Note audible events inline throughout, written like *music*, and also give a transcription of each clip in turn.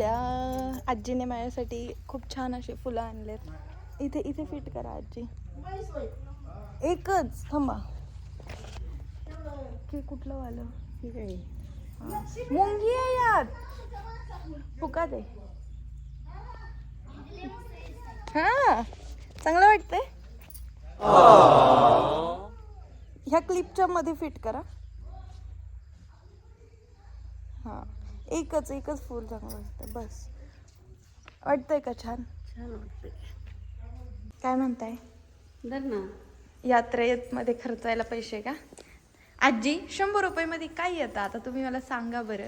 रांगोळ्या आजीने माझ्यासाठी खूप छान असे फुलं आणलेत. इथे इथे फिट करा आजी. एकच थांबा. की कुठलं वालं. मुंगी आहे यात. फुका दे. हा. चांगलं वाटतंय? ह्या क्लिपच्या मध्ये फिट करा हा एकच एकच फूल चांगलं वाटतं बस. वाटतंय का छान? छान वाटते काय म्हणताय? धर ना. यात्रेमध्ये खर्चायला पैसे का? आजी शंभर रुपये मध्ये काय येतं? आता तुम्ही मला सांगा बरं.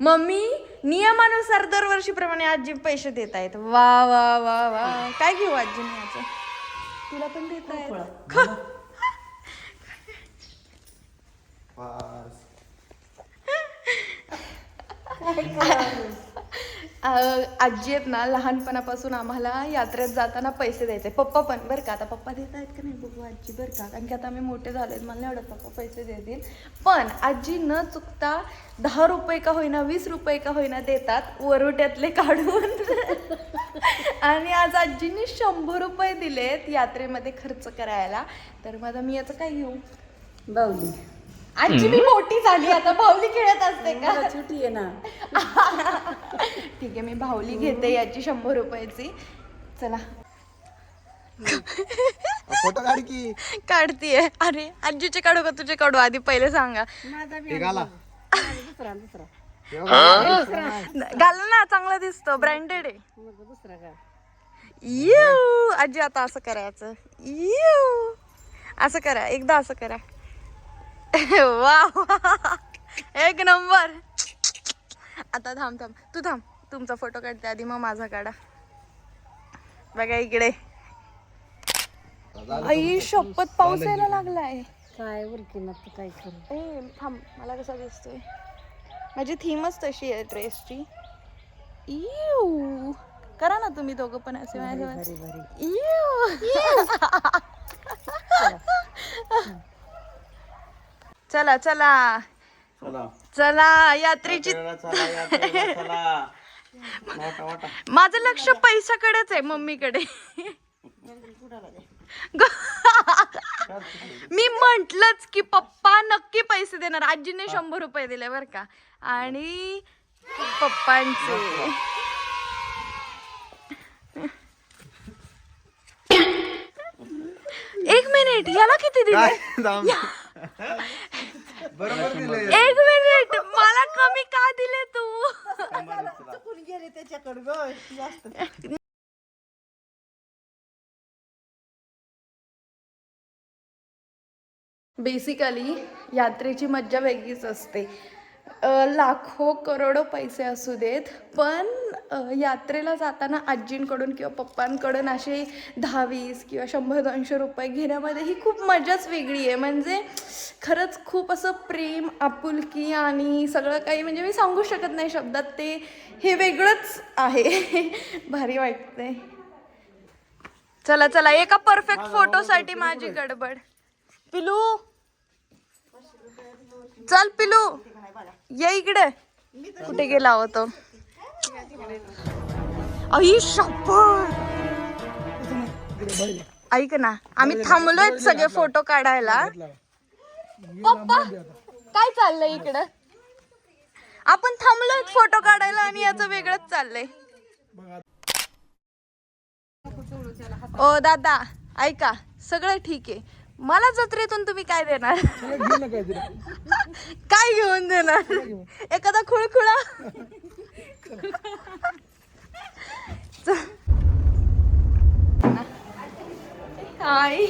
मम्मी नियमानुसार दरवर्षीप्रमाणे आजी पैसे देत आहेत. वा वा वा वा. काय घेऊ आजीने याचं तुला पण देत आहेत आजी आहेत ना लहानपणापासून आम्हाला यात्रेत जाताना पैसे द्यायचे. पप्पा पण बरं का आता पप्पा देत आहेत का नाही? बघू आजी बरं का? कारण की आता आम्ही मोठे झाले मला नाही आवडत पप्पा पैसे देतील. पण आजी न चुकता दहा रुपये का होईना वीस रुपये का होईना देतात वरोट्यातले काढून. *laughs* आणि आज आजीने शंभर रुपये दिलेत यात्रेमध्ये खर्च करायला. तर मग मी याचं काय घेऊ? बावली आजी मी मोठी झाली आता भाऊली खेळत असते का? मला छोटी आहे ना. *laughs* ठीक आहे मी भावली घेते याची शंभर रुपयाची. चला. फोटो काढ की. काढतीये. अरे आजीचे काढू का तुझे काढू? आधी पहिले सांगा. माझा बी एक आला दुसरा दुसरा. घाल ना चांगला दिसतो. ब्रँडेड आहे. मग दुसरा का यू आजी आता असं करायचं. यू असं करा. एकदा असं करा. *laughs* वा एक नंबर. आता थांब थांब. तू थांब. तुमचा फोटो काढते आधी मग माझा काढा. बघा इकडे. आई शपथ पाऊस यायला लागलाय. काय उरकी ना तू काय करू? ए थांब. मला कसा दिसतोय? माझी थीमच तशी आहे ड्रेसची. इऊ करा ना तुम्ही दोघं पण असे माझ्या इऊ *laughs* चला चला. चला. चला यात्रेची चला यात्रेला चला. वाटा वाटा. माझं लक्ष पैशाकडेच आहे मम्मीकडे. मी म्हंटलच की पप्पा नक्की पैसे देणार. आजीने शंभर रुपये दिले बर का. आणि पप्पांचे. एक मिनिट याला किती दिले? बरोबर दिले एक मिनिट मला कमी का दिले तू? चुकून गेले त्याच्याकडे ग जास्त. बेसिकली यात्रेची मज्जा वेगळीच असते. लाखो करोडो पैसे असू देत पण यात्रेला जाताना आजींकडून किंवा पप्पांकडून असे दहा वीस किंवा शंभर दोनशे रुपये घेण्यामध्ये ही खूप मजाच वेगळी आहे. म्हणजे खरंच खूप असं प्रेम आपुलकी आणि सगळं काही म्हणजे मी सांगू शकत नाही शब्दात ते हे वेगळंच आहे. *laughs* भारी वाटतंय. चला चला एका परफेक्ट फोटोसाठी माझी गडबड. पिलू! चल पिलू. ये इकडे. कुठे गेला हो होतो आई शपथ ऐक ना आम्ही थांबलोय सगळे फोटो काढायला. पप्पा काय चाललंय इकडं? आपण थांबलोय फोटो काढायला आणि याचं वेगळंच चाललंय. ओ दादा ऐका सगळं ठीक आहे. मला जत्रेतून तुम्ही काय देणार? काय घेऊन देणार? एखादा खुळखुळा? आई.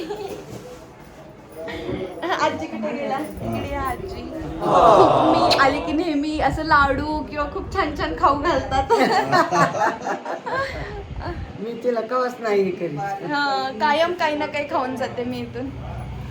आजी कुठे गेला? इकडे या आजी. मी आली की नेहमी असं लाडू किंवा खूप छान छान खाऊ घालतात. मी तिला कवच नाही हे हा, कायम काही ना काही खाऊन जाते मी इथून.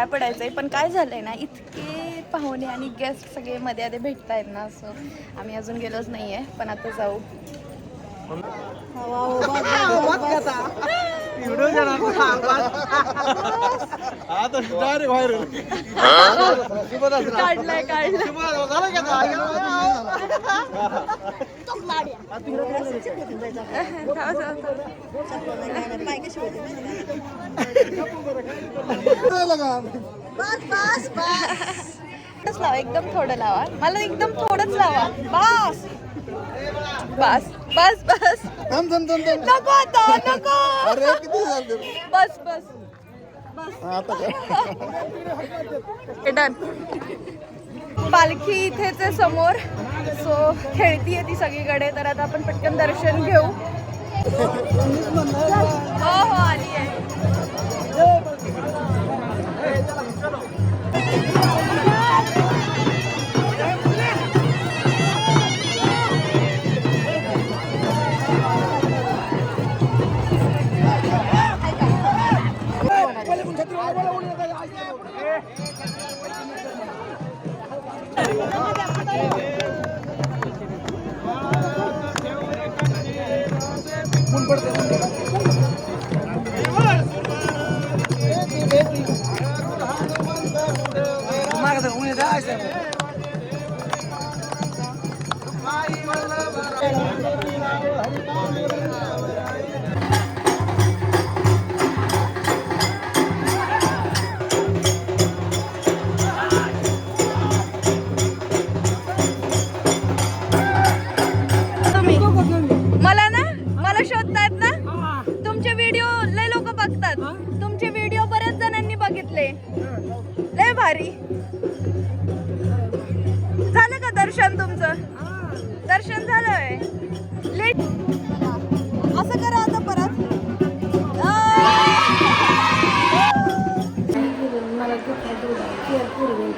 पाया पडायचंय पण काय झालंय ना इतके पाहुणे आणि गेस्ट सगळे मध्ये आधी भेटतायत ना असं आम्ही अजून गेलोच नाहीये पण आता जाऊ. काढलाय काढलाय. थोडंच लावा एकदम थोडं लावा. मला एकदम थोडंच लावा. बस. बस बस बस. थांब थांब थांब थांब. नको आता नको. अरे किती झाले बस बस. आता काय डन पालखी इथेच आहे समोर. सो खेळतीये ती सगळीकडे तर आता आपण पटकन दर्शन घेऊ. हो हो आली आहे. Nice. Yeah.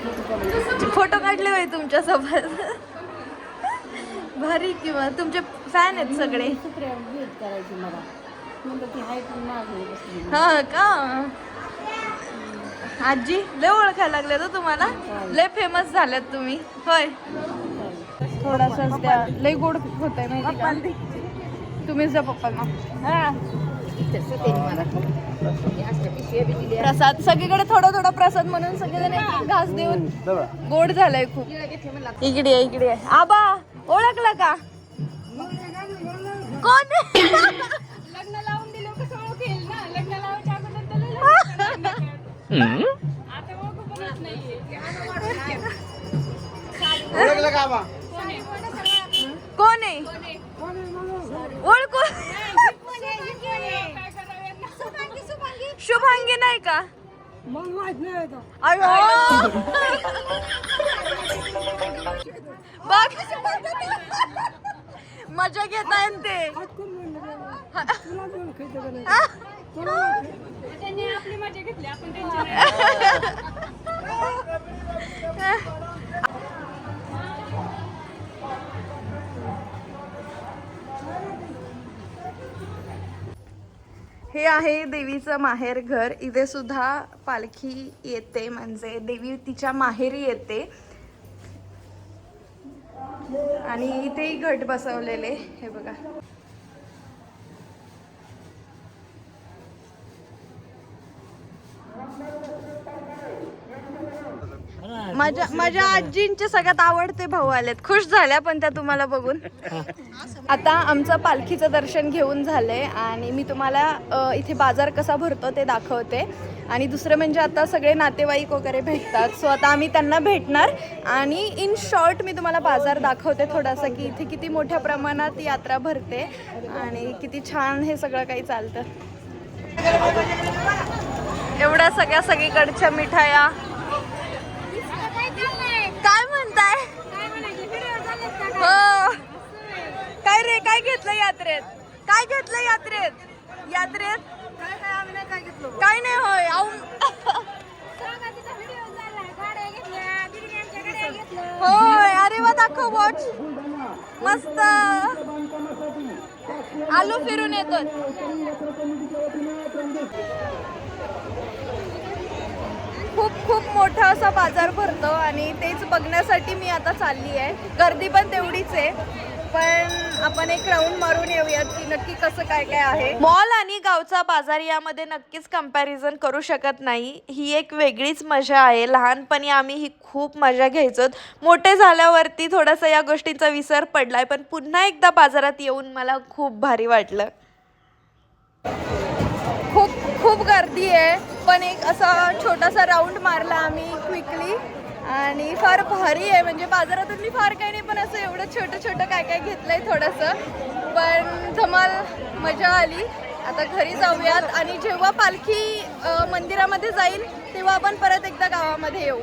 फोटो काढले होय तुमच्यासोबत भारी किंवा तुमचे फॅन आहेत सगळे. करायची मला. हा का? आजी लय ओळखायला लागले तर तुम्हाला. लय फेमस झाल्यात तुम्ही. होय. थोडासा द्या लय गोड होत आहे माहिती तुम्हीच द्या पप्पांना. प्रसाद. सगळीकडे थोडा थोडा प्रसाद म्हणून सगळेजण एक घास देऊन गोड झालंय खूप. इकडे इकडे आहे. आबा ओळखला का? कोण? लग्न लावून दिलं कसं ओळखेल ना लग्न लावायच्या अगोदर तर लय लग्न आता ओळखू बनत नाहीये कोण आहे ओळखू काय करावे नाही का अयो बघ. मजा घेताय ते. त्यांनी आपली मजा घेतली आपण त्यांची *laughs* हे आहे देवीचं माहेर घर. इथे सुद्धा पालखी येते म्हणजे देवी तिच्या माहेरी येते. आणि इथेही घट बसवलेले हे बघा. माझ्या माझ्या आजींचे सगळ्यात आवडते भाऊ आलेत. खुश झाल्या पण त्या तुम्हाला बघून. आता आमचं पालखीचं दर्शन घेऊन झालंय आणि मी तुम्हाला इथे बाजार कसा भरतो ते दाखवते. आणि दुसरं म्हणजे आता सगळे नातेवाईक वगैरे भेटतात. सो आता आम्ही त्यांना भेटणार. आणि इन शॉर्ट मी तुम्हाला बाजार दाखवते थोडासा की इथे किती मोठ्या प्रमाणात यात्रा भरते आणि किती छान हे सगळं काही चालतं. एवढ्या सगळ्या सगळीकडच्या मिठाया म्हणताय? हो. काय रे काय घेतलं यात्रेत? काय घेतलं यात्रेत? यात्रेत? काय नाही होय होय अरे वा दाखव वॉच मस्त. आलू फिरून येतो खूप खूप मोठा असा बाजार भरतो आणि तेच बघण्यासाठी मी आता चालली आहे. गर्दी पण तेवढीच आहे. पण आपण एक राऊंड मारून येऊयात की नक्की कसं काय काय आहे. मॉल आणि गावचा बाजार यामध्ये नक्कीच कंपॅरिझन करू शकत नाही. ही एक वेगळीच मजा आहे. लहानपणी आम्ही ही खूप मजा घ्यायचो. मोठे झाल्यावरती थोडासा या गोष्टींचा विसर पडलाय. पण पुन्हा एकदा बाजारात येऊन मला खूप भारी वाटलं. गर्दी आहे. पण एक असा छोटासा राऊंड मारला आम्ही क्विकली आणि फार भारी आहे. म्हणजे बाजारातून मी फार काही नाही पण असं एवढं छोटं छोटं काय काय घेतलंय थोडंसं. पण धमाल मजा आली. आता घरी जाऊयात. आणि जेव्हा पालखी मंदिरामध्ये जाईल तेव्हा आपण परत एकदा गावामध्ये येऊ.